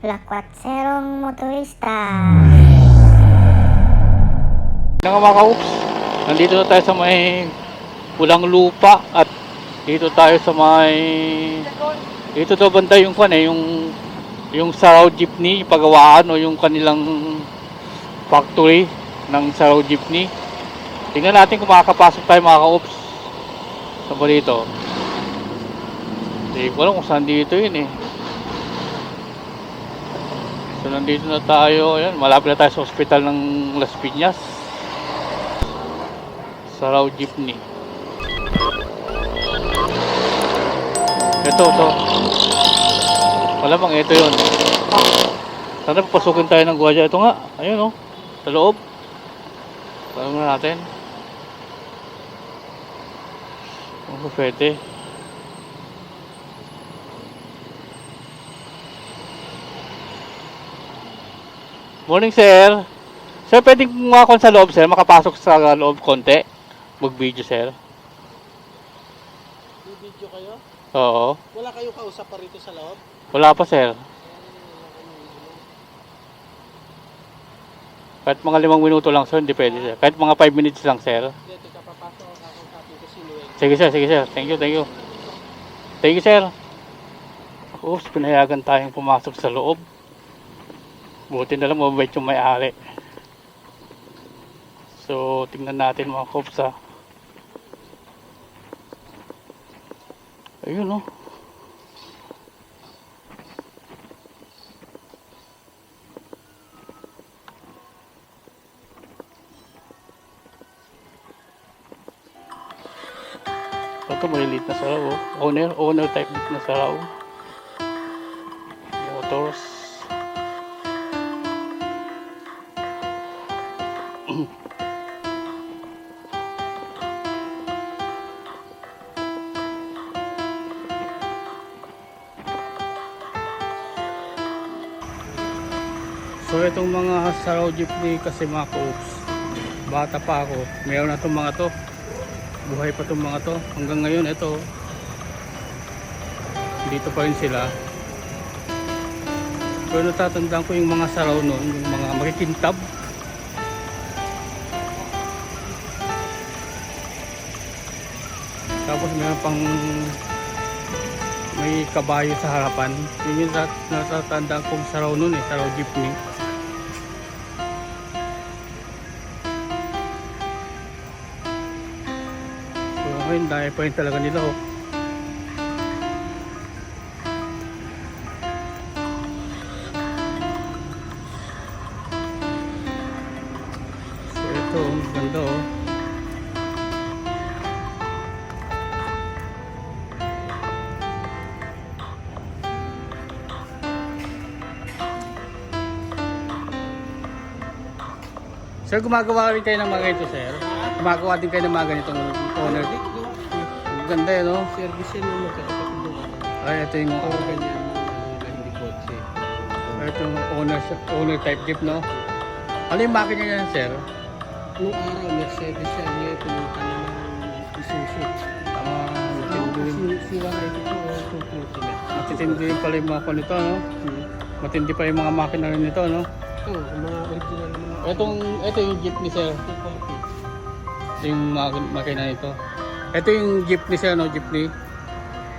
Black Quatserong Motorista. Mga mga kaups, nandito na tayo sa may pulang lupa at dito tayo sa may dito to banda yung kwan eh, yung yung Saraw Jeepney, pagawaan o yung kanilang factory ng Saraw Jeepney. Tingnan natin kung makakapasok tayo mga kaups sa dito. Hindi ko alam kung saan dito yun eh. So nandito na tayo, ayan, malapit na tayo sa ospital ng Las Piñas. Saraw Jeepney. Ito, ito. Malamang ito yun. Sana papasukin tayo ng gwadya. Ito nga, ayun oh. Sa loob. Tanong na natin. Ang bufete. Morning, sir. Sir, pwedeng kumakon sa loob, sir. Makapasok sa loob konti. Mag-video, sir. Video kayo? Oo. Wala kayo kausap pa rito sa loob? Wala pa, sir. Kahit mga limang minuto lang, sir, hindi pwede, sir. Kahit mga 5 minutes lang, sir. Hindi, teka, papasok ako copy ko si. Sige, sir. Sige, sir. Thank you, thank you. Thank you, sir. Oops, pinayagan tayong pumasok sa loob. Buti na lang mabait yung may-ari. So, tingnan natin mga kops, ha. Ayun, oh. Ito maliliit na saraw. Oh. Owner, owner type na saraw. Motors. So itong mga saraw jeepney kasi mga coops, bata pa ako, meron na itong mga to. Buhay pa itong mga to. Hanggang ngayon ito dito pa rin sila. Pero natatandaan ko yung mga saraw noon yung mga makikintab. Tapos meron pang may kabayo sa harapan. Yun yung nat- natatandaan kong saraw noon eh saraw jeepney Ngayon, dahil pa rin talaga nila oh. So ito, ang ganda oh. Sir, gumagawa rin kayo ng mga ganito, sir? Gumagawa din kayo ng mga ganitong owner. Ganda yun, no? Service yun yung magkakapatid. Ay, ito yung Puro ganyan ng hindi kotse. ito yung owner, owner type jeep, no? Ano yung makina niyan, sir? Nung araw, Mercedes yan. Ngayon, pinunta na ng Isuzu. Tama, Ano, matindi, si, si Waray dito, oh, tungkol na. matitindi rin pala yung mga nito, no? Hmm. Matindi pa yung mga makina rin nito, no? Ito, mga original na mga Itong, ito yung jeep ni sir. Ito yung makina nito. Ito yung jeep ni sir, no? Jeepney.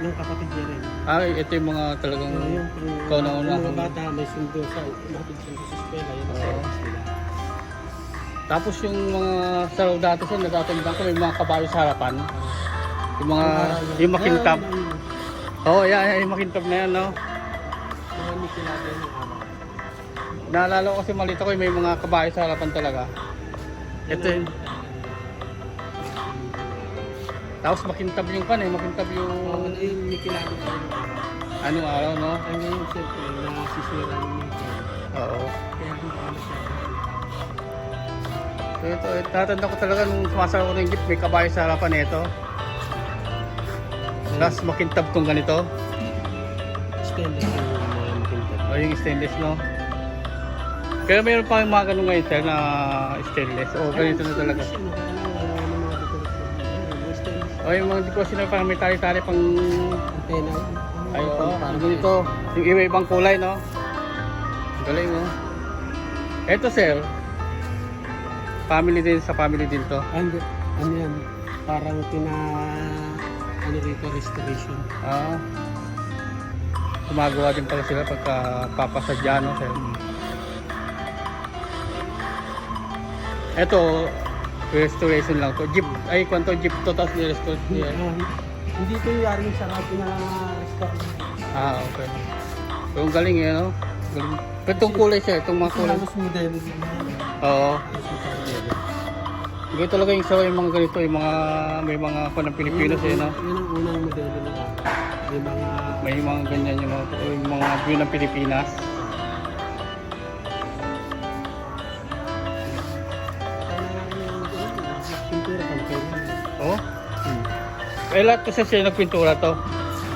Ng kapatid niya rin. Ah, ito yung mga talagang... Ano yung Ikaw na una. Yung mga bata, may sundo sa bakit sundo sa eskwela. Yan ang Oo. service nila. Tapos yung mga saraw dati sir, natatandaan ko may mga kabayo sa harapan. Yung mga, yung makintab. Yan, ang- Oo, oh, yan, yan, yung makintab na yan, no? Ng araw. Naalala ko kasi malito ko, may mga kabayo sa harapan talaga. Ito yun. Tapos makintab yung kan eh, makintab yung Oo, ano yung Nicolado sa yung araw. anong araw, no? Ay ngayon, siyempre, nasisira yung Nicolado. Oo. Kaya doon pa masyado. So ito, ito tatanda ko talaga nung sumasara ko ng jeep, may kabayo sa harapan nito. Tapos makintab tong ganito. Stainless yung mga makintab. O yung stainless, no? Pero mayroon pa yung mga ganun ngayon, sir, na stainless. O ganito na talaga. Kasi O yung mga decoration na parang may tali-tali pang... Antena. Ay, Yung o, pang- yung ganito. Yung iba-ibang kulay, no? Galing oh. Eto sir, family din sa family din to. And, ano yan, parang pina, ano rito, restoration. Ah. Gumagawa din pala sila pagka papasadya no sir. Eto, restoration lang to. Jeep, ay kwanto jeep to tapos ni-restore niya. Hindi ito yung yaring sarap na restore. Ah, okay. Yung galing eh, no? Galing. Pero itong kulay sir, itong mga kulay. Mas modelo. Oo. Ganito talaga yung sa yung mga ganito, yung mga may mga ako ng Pilipinas eh, no? Yun ang unang modelo na may mga May mga ganyan yung mga, yung mga view ng Pilipinas. Eh, lahat kasi siya nagpintura to.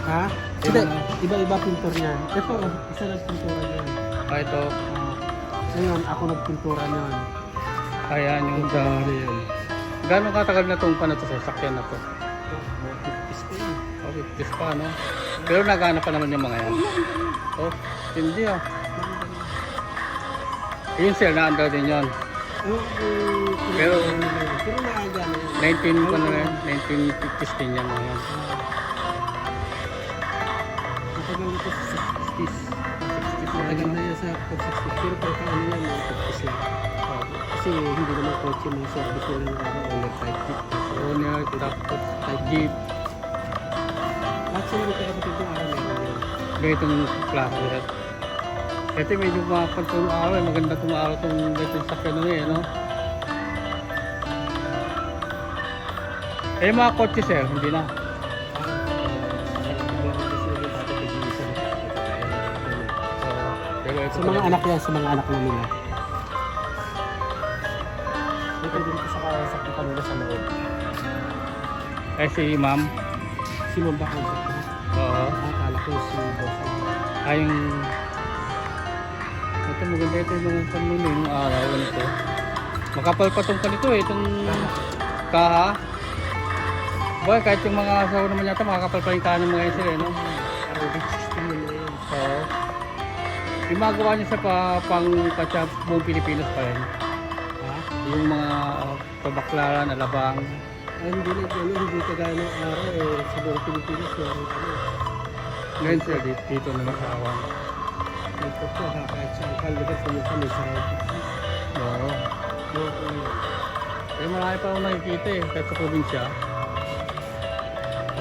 Ha? Yung Hindi, iba-iba pintor niyan. Ito, isa nagpintura niyan. Ah, ito. Ah, ngayon, ako nagpintura niyan. Ayan, yung. Ano yan? Gano'ng katagal na itong ano to, sa sakyan na to? Piston. Oh, 50s pa, no? Pero nagana pa naman yung mga yan. Oh, hindi ah. Yun sir, na-under din yun. Pero- pero maaga na yan. 19 pa na rin, 1950s din yan mga yan. Matagal na ito sa 60s. Matagal na yan sa pag-60s. Pero ano yan, mga 50s lang. Kasi hindi naman kotse mga service nila ng araw o type jeep. Owner, tapos type jeep, Lahat sila magkakapatid ng araw meron yan. ganitong klase Ito medyo mga pantong araw, eh, maganda itong araw itong ganitong sakyan na eh, no? Eh, mga kotse sir, hindi na. Sa mga anak yan, sa mga anak na nila. Ito din ko sa kasakit kanila sa loob. Eh, si ma'am. Si Ma'am sa Oo. Akala ko si Boss. Ay, yung... Ito maganda ito yung mga panuno yung araw, ganito. Makapal pa itong kanito eh, itong kaha. Boy, kahit yung mga asawa naman yata, makakapal pa yung kaha ng mga yun sila, eh, no? Aerobic system nila yan. Oo. Yung magawa niya sa pa, pang katsa buong Pilipinas pa rin. Ha? Yung mga uh, pabaklaran, alabang. Ay, hindi na ano, hindi kagaya ng araw eh. Sa buong Pilipinas, meron kami. Ngayon sir, dito, dito na sa awang. Ito po, kahit saan ka, lugar pumunta, may sarap. Oo. Ano, Eh, marami pa akong nakikita eh, kahit sa probinsya.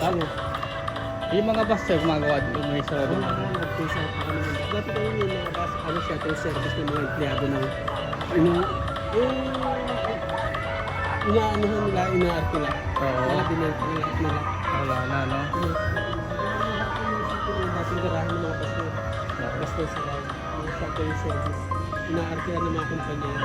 ano, Yung mga bus sir, gumagawa dito, may sa Wala na, nag-face out pa kami. Dati kami yung mga bus, ano yung service ng mga empleyado ng, yung, yung, inaanuhan nila, inaarte nila. Oo. Wala binenta nila at nila. Wala na, no? Yung dating garahan ng mga bus sila, yung shuttle service. Inaartehan ng mga kumpanya. yan.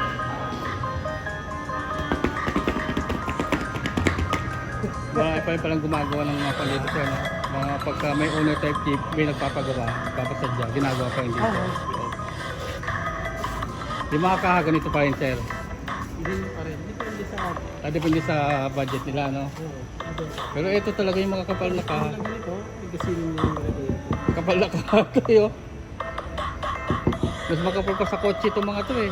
Marami pa rin palang gumagawa ng mga pandito sir, no? Mga pagka may owner type jeep, may nagpapagawa, papasadya, ginagawa pa rin dito. Oo. Yung mga kaha, ganito pa rin sir. Hindi pa rin. Depende sa, Ah, depende sa budget nila, no? oo. Pero ito talaga yung mga kapal na kaha. Ang ganito. Kapal na kaha kayo. Mas makapal pa sa kotse itong mga to eh.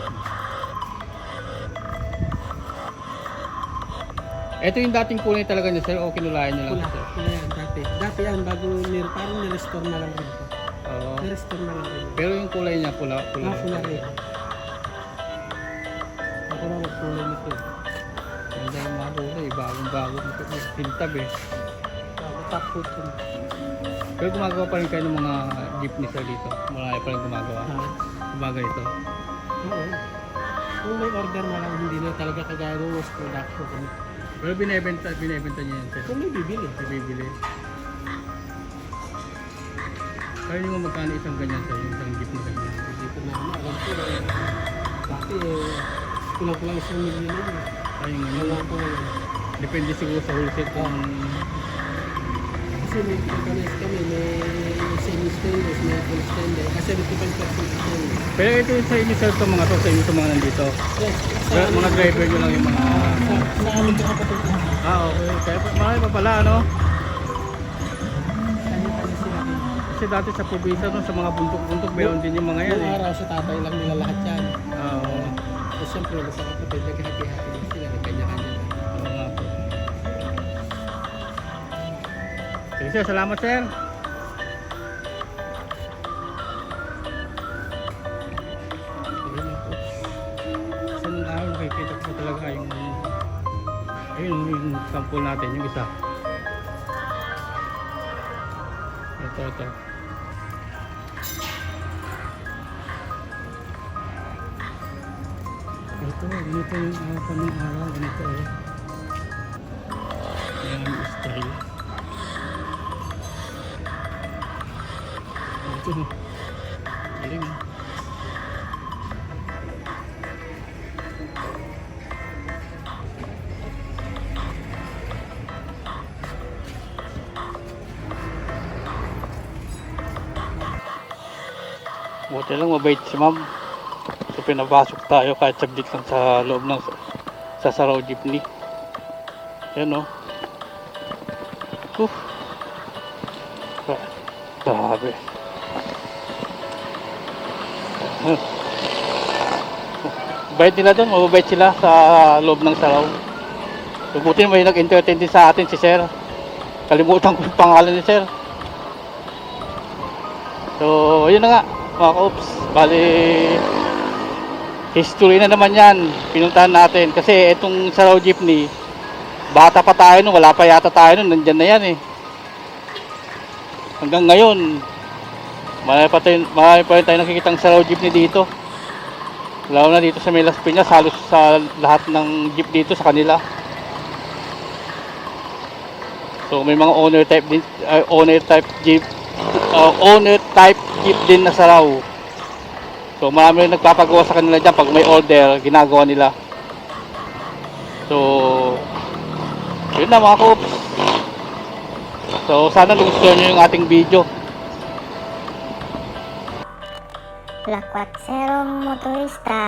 Ito yung dating kulay talaga niya sir, o kinulayan niyo lang Pula, sir. pula yan dati. Dati yan, bago nir, parang nirestore na lang rin ito. Oo. Nirestore na lang rin. Pero yung kulay niya pula, pula. Ah, pula rin. Ako na magkulay nito. eh. Ganda yung mga kulay, bagong bago pintab eh. Bago yun. Pero gumagawa pa rin kayo ng mga jeepney sir dito. Marami pa rin gumagawa. Ha? Gumagawa ito. Oo. Kung may order na lang, hindi na talaga kagaya ng mass production. Pero binebenta, binebenta niya yan sir. kung may bibili. Ibibili. Kaya nyo magkano isang ganyan sir, yung isang jeep na ganyan. Hindi ko na ano, alam ko. eh, Dati eh, kulang-kulang isang milyon yun. eh. Ay, yung Wala ano, ko ngayon. depende siguro sa wholesale kung Kasi may organize kami, may semi-stainless, full stainless. Kasi 55% stainless. Pero ito yung sa inyo sir, itong mga to, sa inyo itong mga nandito. Yes, Pero mga driver nyo lang yung mga... Sa, sa amin ka kapatid ko. Ah, okay. Kaya pa- marami pa pala, ano? Kasi dati sa probinsya no, sa mga bundok-bundok, mayroon din yung mga yan Yung eh. araw sa tatay lang nila lahat yan. Oo. So, siyempre, sa kapatid, naghati-hati din sila, nagkanya-kanya lang. Oo nga po. Sige sir, salamat sir. Sample natin, yung isa. Ito, ito. Ito, ganito yung araw pa ng araw, ganito eh. Ayan ang style. Ito, galing ah. Buti lang mabait si ma'am. So pinapasok tayo kahit saglit lang sa loob ng sa Saraw Jeepney. Yan o. Gra- Grabe. Bait nila doon, mababait sila sa loob ng Saraw. So buti may nag-entertain din sa atin si Sir. Kalimutan ko yung pangalan ni Sir. So, yun na nga, mga ka-ops. Bali, history na naman yan. Pinuntahan natin. Kasi itong Saraw Jeepney, bata pa tayo nun, wala pa yata tayo nun, nandyan na yan eh. Hanggang ngayon, marami pa, tayo, marami pa rin tayo nakikitang Saraw Jeepney dito. Lalo na dito sa Melas Piñas, halos sa lahat ng jeep dito sa kanila. So may mga owner type uh, owner type jeep uh, owner type jeep din na saraw. So marami rin nagpapagawa sa kanila dyan pag may order, ginagawa nila. So yun na mga koops. So sana nagustuhan nyo yung ating video. Lakwat serong motorista.